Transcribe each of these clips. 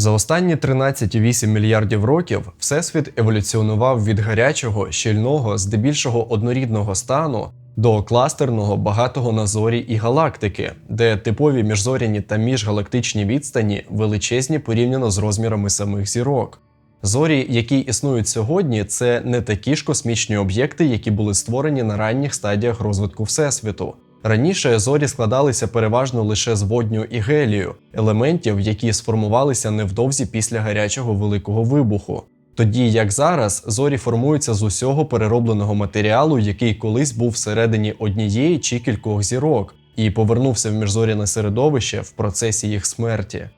За останні 13,8 мільярдів років Всесвіт еволюціонував від гарячого, щільного, здебільшого однорідного стану до кластерного, багатого на зорі і галактики, де типові міжзоряні та міжгалактичні відстані величезні порівняно з розмірами самих зірок. Зорі, які існують сьогодні, це не такі ж космічні об'єкти, які були створені на ранніх стадіях розвитку Всесвіту. Раніше зорі складалися переважно лише з водню і гелію, елементів, які сформувалися невдовзі після гарячого великого вибуху. Тоді, як зараз, зорі формуються з усього переробленого матеріалу, який колись був всередині однієї чи кількох зірок, і повернувся в міжзоряне середовище в процесі їх смерті.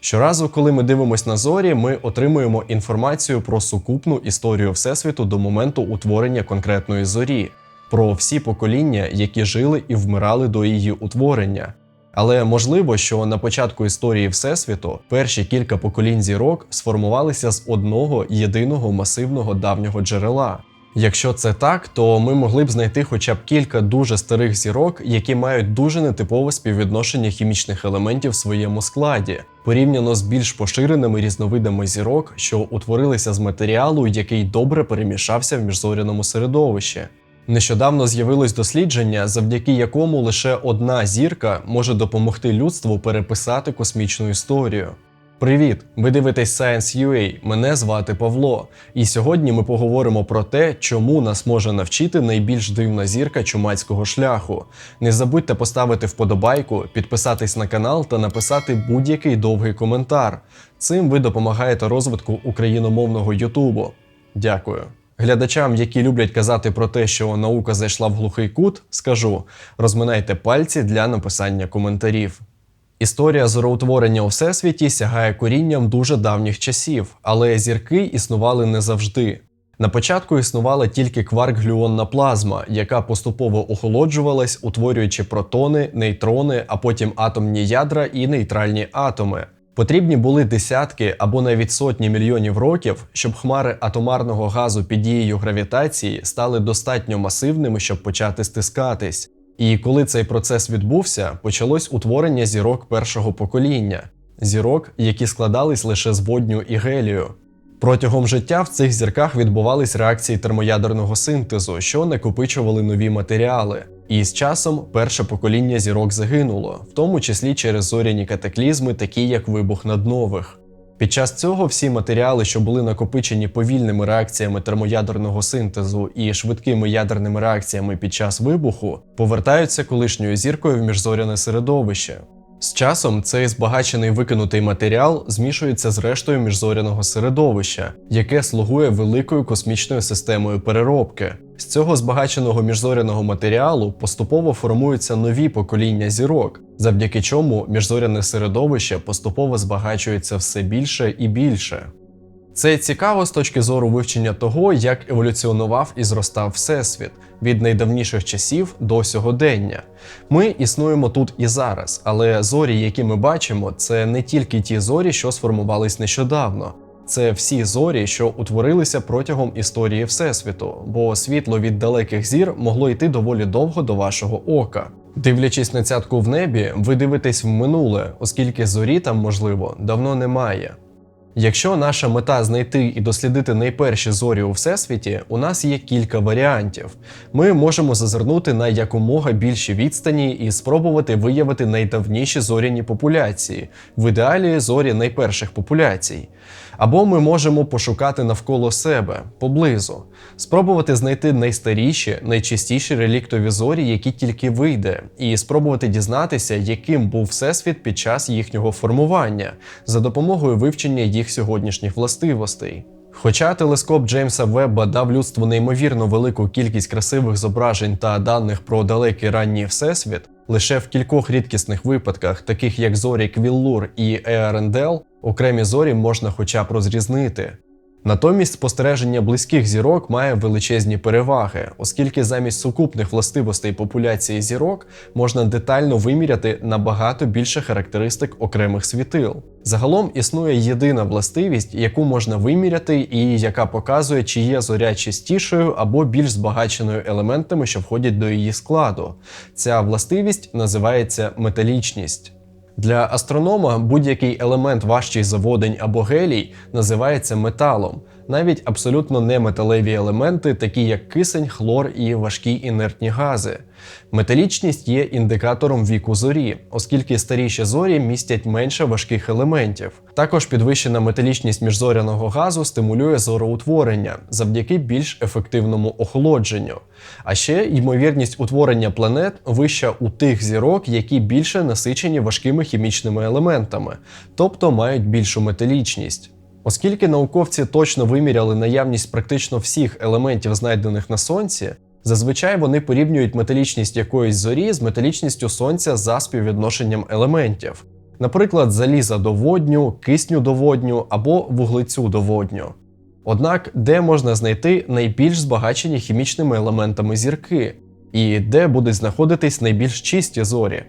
Щоразу, коли ми дивимося на зорі, ми отримуємо інформацію про сукупну історію Всесвіту до моменту утворення конкретної зорі, про всі покоління, які жили і вмирали до її утворення. Але можливо, що на початку історії Всесвіту перші кілька поколінь зірок сформувалися з одного єдиного масивного давнього джерела. Якщо це так, то ми могли б знайти хоча б кілька дуже старих зірок, які мають дуже нетипове співвідношення хімічних елементів в своєму складі, порівняно з більш поширеними різновидами зірок, що утворилися з матеріалу, який добре перемішався в міжзоряному середовищі. Нещодавно з'явилось дослідження, завдяки якому лише одна зірка може допомогти людству переписати космічну історію. Привіт! Ви дивитесь Science UA, Мене звати Павло. І сьогодні ми поговоримо про те, чому нас може навчити найбільш дивна зірка чумацького шляху. Не забудьте поставити вподобайку, підписатись на канал та написати будь-який довгий коментар. Цим ви допомагаєте розвитку україномовного Ютубу. Дякую. Глядачам, які люблять казати про те, що наука зайшла в глухий кут, скажу: розминайте пальці для написання коментарів. Історія зороутворення у всесвіті сягає корінням дуже давніх часів, але зірки існували не завжди. На початку існувала тільки кварк-глюонна плазма, яка поступово охолоджувалась, утворюючи протони, нейтрони, а потім атомні ядра і нейтральні атоми. Потрібні були десятки або навіть сотні мільйонів років, щоб хмари атомарного газу під дією гравітації стали достатньо масивними, щоб почати стискатись. І коли цей процес відбувся, почалось утворення зірок першого покоління зірок, які складались лише з водню і гелію. Протягом життя в цих зірках відбувались реакції термоядерного синтезу, що накопичували нові матеріали. І з часом перше покоління зірок загинуло, в тому числі через зоряні катаклізми, такі як вибух наднових. Під час цього всі матеріали, що були накопичені повільними реакціями термоядерного синтезу і швидкими ядерними реакціями під час вибуху, повертаються колишньою зіркою в міжзоряне середовище. З часом цей збагачений викинутий матеріал змішується з рештою міжзоряного середовища, яке слугує великою космічною системою переробки. З цього збагаченого міжзоряного матеріалу поступово формуються нові покоління зірок, завдяки чому міжзоряне середовище поступово збагачується все більше і більше. Це цікаво з точки зору вивчення того, як еволюціонував і зростав Всесвіт від найдавніших часів до сьогодення. Ми існуємо тут і зараз, але зорі, які ми бачимо, це не тільки ті зорі, що сформувались нещодавно. Це всі зорі, що утворилися протягом історії Всесвіту, бо світло від далеких зір могло йти доволі довго до вашого ока. Дивлячись на цятку в небі, ви дивитесь в минуле, оскільки зорі там, можливо, давно немає. Якщо наша мета знайти і дослідити найперші зорі у всесвіті, у нас є кілька варіантів. Ми можемо зазирнути на якомога більші відстані і спробувати виявити найдавніші зоряні популяції, в ідеалі зорі найперших популяцій. Або ми можемо пошукати навколо себе поблизу, спробувати знайти найстаріші, найчистіші реліктові зорі, які тільки вийде, і спробувати дізнатися, яким був всесвіт під час їхнього формування за допомогою вивчення їх сьогоднішніх властивостей. Хоча телескоп Джеймса Вебба дав людству неймовірно велику кількість красивих зображень та даних про далекий ранній всесвіт, лише в кількох рідкісних випадках, таких як зорі Квіллур і Еарендел, окремі зорі можна хоча б розрізнити. Натомість спостереження близьких зірок має величезні переваги, оскільки замість сукупних властивостей популяції зірок можна детально виміряти набагато більше характеристик окремих світил. Загалом існує єдина властивість, яку можна виміряти, і яка показує, чи є зоря чистішою або більш збагаченою елементами, що входять до її складу. Ця властивість називається металічність. Для астронома будь-який елемент важчий за водень або гелій називається металом, навіть абсолютно неметалеві елементи, такі як кисень, хлор і важкі інертні гази. Металічність є індикатором віку зорі, оскільки старіші зорі містять менше важких елементів. Також підвищена металічність міжзоряного газу стимулює зороутворення завдяки більш ефективному охолодженню. А ще ймовірність утворення планет вища у тих зірок, які більше насичені важкими хімічними елементами, тобто мають більшу металічність. Оскільки науковці точно виміряли наявність практично всіх елементів, знайдених на сонці, зазвичай вони порівнюють металічність якоїсь зорі з металічністю сонця за співвідношенням елементів, наприклад, заліза до водню, кисню до водню або вуглецю до водню. Однак, де можна знайти найбільш збагачені хімічними елементами зірки, і де будуть знаходитись найбільш чисті зорі?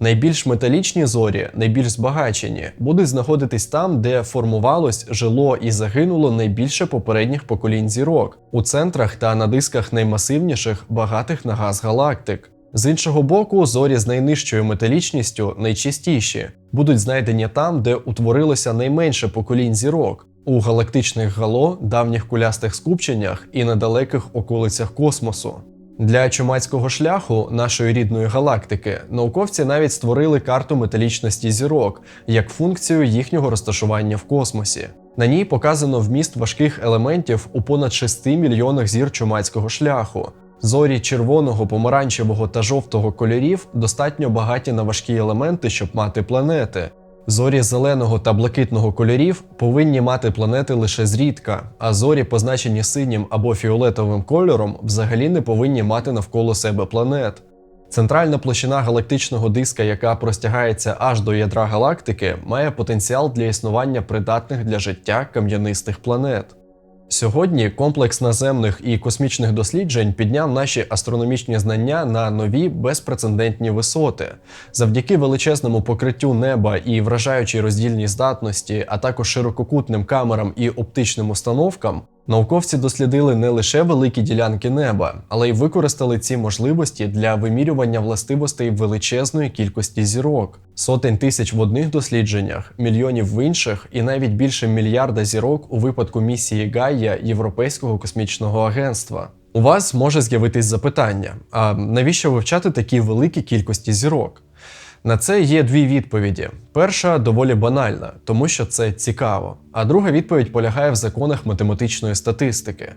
Найбільш металічні зорі, найбільш збагачені, будуть знаходитись там, де формувалось, жило і загинуло найбільше попередніх поколінь зірок, у центрах та на дисках наймасивніших, багатих на газ галактик. З іншого боку, зорі з найнижчою металічністю, найчистіші, будуть знайдені там, де утворилося найменше поколінь зірок, у галактичних гало, давніх кулястих скупченнях і на далеких околицях космосу. Для чумацького шляху нашої рідної галактики науковці навіть створили карту металічності зірок як функцію їхнього розташування в космосі. На ній показано вміст важких елементів у понад 6 мільйонах зір чумацького шляху. Зорі червоного, помаранчевого та жовтого кольорів достатньо багаті на важкі елементи, щоб мати планети. Зорі зеленого та блакитного кольорів повинні мати планети лише зрідка, а зорі, позначені синім або фіолетовим кольором, взагалі не повинні мати навколо себе планет. Центральна площина галактичного диска, яка простягається аж до ядра галактики, має потенціал для існування придатних для життя кам'янистих планет. Сьогодні комплекс наземних і космічних досліджень підняв наші астрономічні знання на нові безпрецедентні висоти. Завдяки величезному покриттю неба і вражаючій роздільній здатності, а також ширококутним камерам і оптичним установкам, науковці дослідили не лише великі ділянки неба, але й використали ці можливості для вимірювання властивостей величезної кількості зірок. Сотень тисяч в одних дослідженнях, мільйонів в інших, і навіть більше мільярда зірок у випадку місії Гайя Європейського космічного агентства. У вас може з'явитись запитання: а навіщо вивчати такі великі кількості зірок? На це є дві відповіді. Перша доволі банальна, тому що це цікаво. А друга відповідь полягає в законах математичної статистики.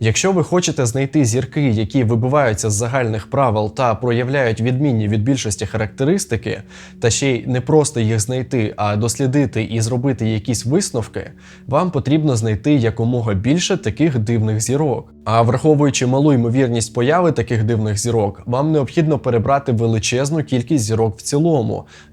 Якщо ви хочете знайти зірки, які вибиваються з загальних правил та проявляють відмінні від більшості характеристики, та ще й не просто їх знайти, а дослідити і зробити якісь висновки, вам потрібно знайти якомога більше таких дивних зірок. А враховуючи малу ймовірність появи таких дивних зірок, вам необхідно перебрати величезну кількість зірок в цілому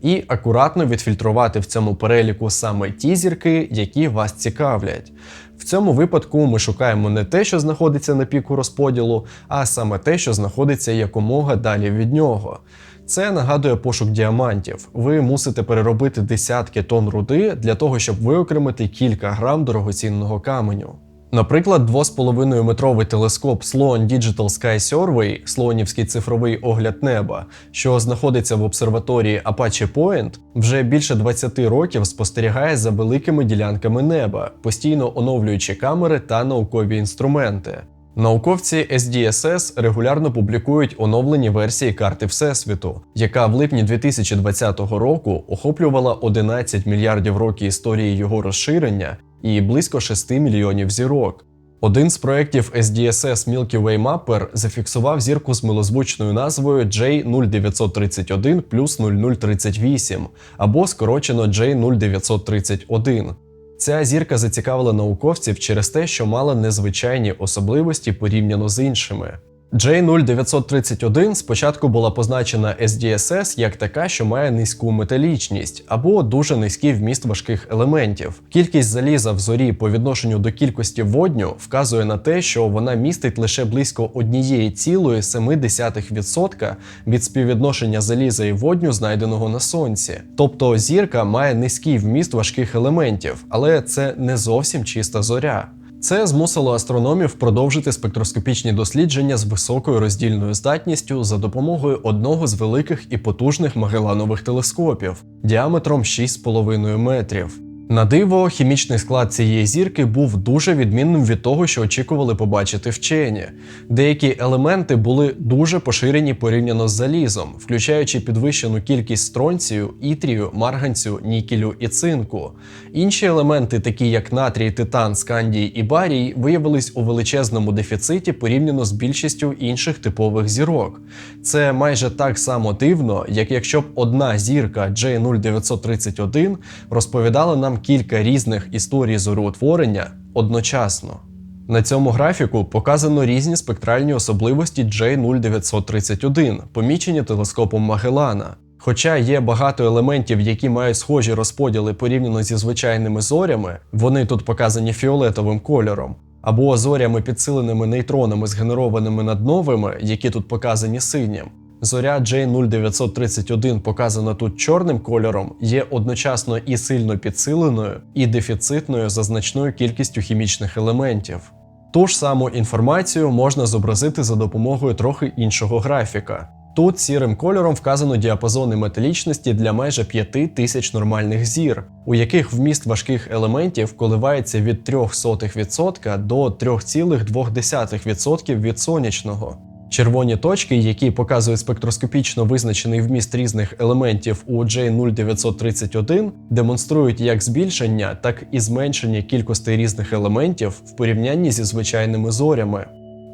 і акуратно відфільтрувати в цьому переліку саме ті зірки, які вас цікавлять. В цьому випадку ми шукаємо не те, що знаходиться на піку розподілу, а саме те, що знаходиться якомога далі від нього. Це нагадує пошук діамантів. Ви мусите переробити десятки тонн руди для того, щоб виокремити кілька грам дорогоцінного каменю. Наприклад, 2,5 метровий телескоп Sloan Digital Sky Survey, слоонівський цифровий огляд неба, що знаходиться в обсерваторії Apache Point, вже більше 20 років спостерігає за великими ділянками неба, постійно оновлюючи камери та наукові інструменти. Науковці SDSS регулярно публікують оновлені версії карти Всесвіту, яка в липні 2020 року охоплювала 11 мільярдів років історії його розширення і близько 6 мільйонів зірок. Один з проєктів SDSS Milky Way Mapper зафіксував зірку з милозвучною назвою J0931 плюс 0038 або скорочено J0931. Ця зірка зацікавила науковців через те, що мала незвичайні особливості порівняно з іншими. J0931 спочатку була позначена SDSS як така, що має низьку металічність або дуже низький вміст важких елементів. Кількість заліза в зорі по відношенню до кількості водню вказує на те, що вона містить лише близько 1,7% від співвідношення заліза і водню, знайденого на сонці. Тобто зірка має низький вміст важких елементів, але це не зовсім чиста зоря. Це змусило астрономів продовжити спектроскопічні дослідження з високою роздільною здатністю за допомогою одного з великих і потужних Магеланових телескопів діаметром 6,5 метрів. На диво, хімічний склад цієї зірки був дуже відмінним від того, що очікували побачити вчені. Деякі елементи були дуже поширені порівняно з залізом, включаючи підвищену кількість стронцію, ітрію, марганцю, нікелю і цинку. Інші елементи, такі як натрій, титан, скандій і барій, виявились у величезному дефіциті порівняно з більшістю інших типових зірок. Це майже так само дивно, як якщо б одна зірка J0931 розповідала нам кілька різних історій зороутворення одночасно. На цьому графіку показано різні спектральні особливості J0931, помічені телескопом Магеллана. Хоча є багато елементів, які мають схожі розподіли порівняно зі звичайними зорями, вони тут показані фіолетовим кольором, або зорями підсиленими нейтронами, згенерованими над новими, які тут показані синім. Зоря J0931, показана тут чорним кольором, є одночасно і сильно підсиленою, і дефіцитною за значною кількістю хімічних елементів. Ту ж саму інформацію можна зобразити за допомогою трохи іншого графіка. Тут сірим кольором вказано діапазони металічності для майже 5 тисяч нормальних зір, у яких вміст важких елементів коливається від 0,03% до 3,2% від сонячного. Червоні точки, які показують спектроскопічно визначений вміст різних елементів у J0931, демонструють як збільшення, так і зменшення кількості різних елементів в порівнянні зі звичайними зорями.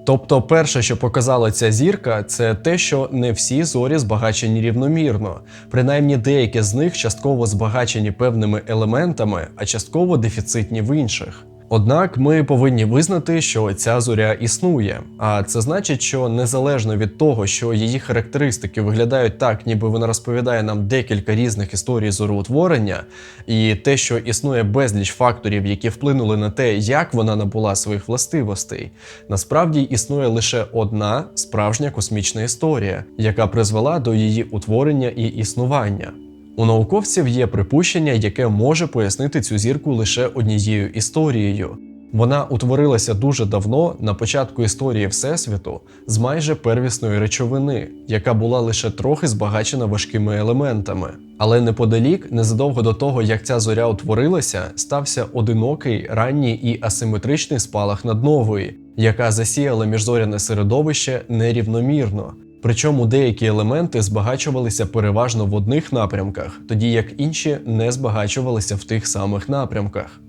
Тобто, перше, що показала ця зірка, це те, що не всі зорі збагачені рівномірно, принаймні деякі з них частково збагачені певними елементами, а частково дефіцитні в інших. Однак ми повинні визнати, що ця зоря існує, а це значить, що незалежно від того, що її характеристики виглядають так, ніби вона розповідає нам декілька різних історій зороутворення, і те, що існує безліч факторів, які вплинули на те, як вона набула своїх властивостей, насправді існує лише одна справжня космічна історія, яка призвела до її утворення і існування. У науковців є припущення, яке може пояснити цю зірку лише однією історією. Вона утворилася дуже давно на початку історії Всесвіту з майже первісної речовини, яка була лише трохи збагачена важкими елементами. Але неподалік, незадовго до того, як ця зоря утворилася, стався одинокий, ранній і асиметричний спалах над нової, яка засіяла міжзоряне середовище нерівномірно. Причому деякі елементи збагачувалися переважно в одних напрямках, тоді як інші не збагачувалися в тих самих напрямках.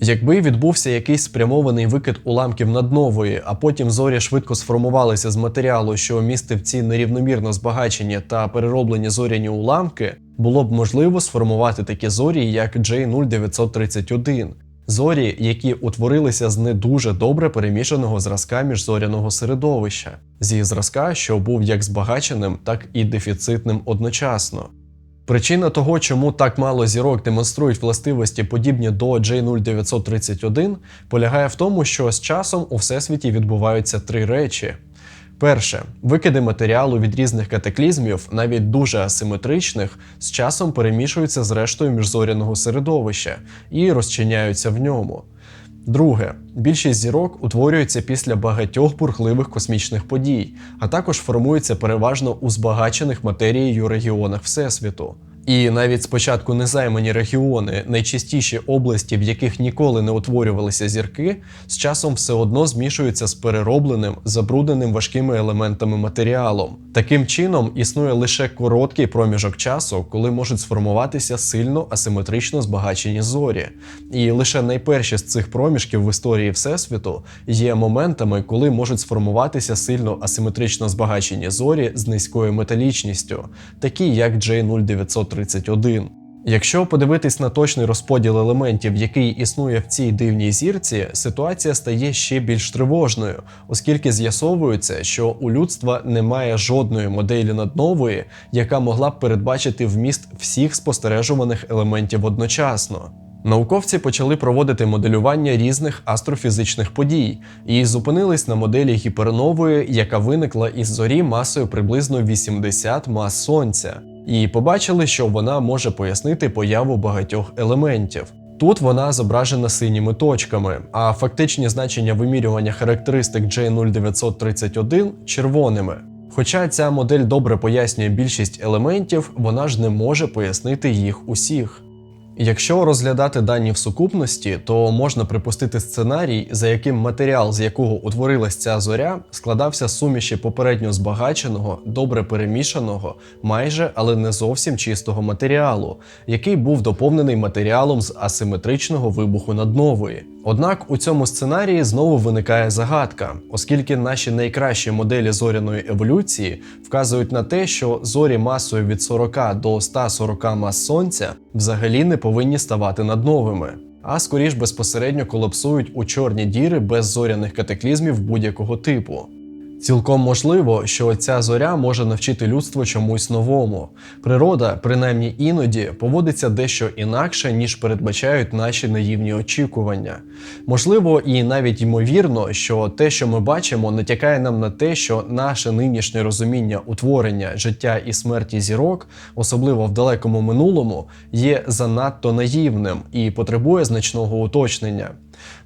Якби відбувся якийсь спрямований викид уламків над нової, а потім зорі швидко сформувалися з матеріалу, що містив ці нерівномірно збагачені та перероблені зоряні уламки, було б можливо сформувати такі зорі, як J0931. Зорі, які утворилися з не дуже добре перемішаного зразка міжзоряного середовища, зі зразка, що був як збагаченим, так і дефіцитним одночасно. Причина того, чому так мало зірок демонструють властивості подібні до J0931, полягає в тому, що з часом у всесвіті відбуваються три речі. Перше, викиди матеріалу від різних катаклізмів, навіть дуже асиметричних, з часом перемішуються з рештою міжзоряного середовища і розчиняються в ньому. Друге, більшість зірок утворюється після багатьох бурхливих космічних подій, а також формуються переважно у збагачених матерією регіонах Всесвіту. І навіть спочатку незаймані регіони, найчастіші області, в яких ніколи не утворювалися зірки, з часом все одно змішуються з переробленим, забрудненим важкими елементами матеріалом. Таким чином існує лише короткий проміжок часу, коли можуть сформуватися сильно асиметрично збагачені зорі. І лише найперші з цих проміжків в історії Всесвіту є моментами, коли можуть сформуватися сильно асиметрично збагачені зорі з низькою металічністю, такі як J0931. Якщо подивитись на точний розподіл елементів, який існує в цій дивній зірці, ситуація стає ще більш тривожною, оскільки з'ясовується, що у людства немає жодної моделі наднової, яка могла б передбачити вміст всіх спостережуваних елементів одночасно. Науковці почали проводити моделювання різних астрофізичних подій і зупинились на моделі гіпернової, яка виникла із зорі масою приблизно 80 мас сонця і побачили, що вона може пояснити появу багатьох елементів. Тут вона зображена синіми точками, а фактичні значення вимірювання характеристик J0931 червоними. Хоча ця модель добре пояснює більшість елементів, вона ж не може пояснити їх усіх. Якщо розглядати дані в сукупності, то можна припустити сценарій, за яким матеріал, з якого утворилась ця зоря, складався суміші попередньо збагаченого, добре перемішаного, майже але не зовсім чистого матеріалу, який був доповнений матеріалом з асиметричного вибуху наднової. Однак у цьому сценарії знову виникає загадка, оскільки наші найкращі моделі зоряної еволюції вказують на те, що зорі масою від 40 до 140 мас сонця взагалі не повинні ставати надновими, а скоріш безпосередньо колапсують у чорні діри без зоряних катаклізмів будь-якого типу. Цілком можливо, що ця зоря може навчити людство чомусь новому. Природа, принаймні іноді, поводиться дещо інакше, ніж передбачають наші наївні очікування. Можливо, і навіть ймовірно, що те, що ми бачимо, натякає нам на те, що наше нинішнє розуміння утворення життя і смерті зірок, особливо в далекому минулому, є занадто наївним і потребує значного уточнення.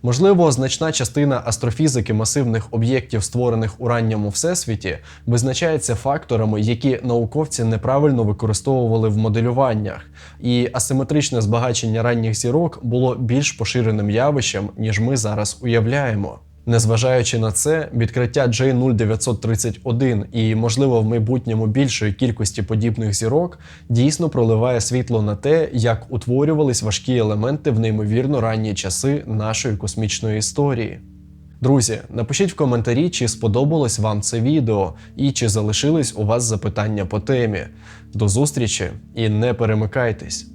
Можливо, значна частина астрофізики масивних об'єктів, створених у ранньому всесвіті, визначається факторами, які науковці неправильно використовували в моделюваннях, і асиметричне збагачення ранніх зірок було більш поширеним явищем, ніж ми зараз уявляємо. Незважаючи на це, відкриття J0931 і, можливо, в майбутньому більшої кількості подібних зірок дійсно проливає світло на те, як утворювались важкі елементи в неймовірно ранні часи нашої космічної історії. Друзі, напишіть в коментарі, чи сподобалось вам це відео і чи залишились у вас запитання по темі. До зустрічі і не перемикайтесь!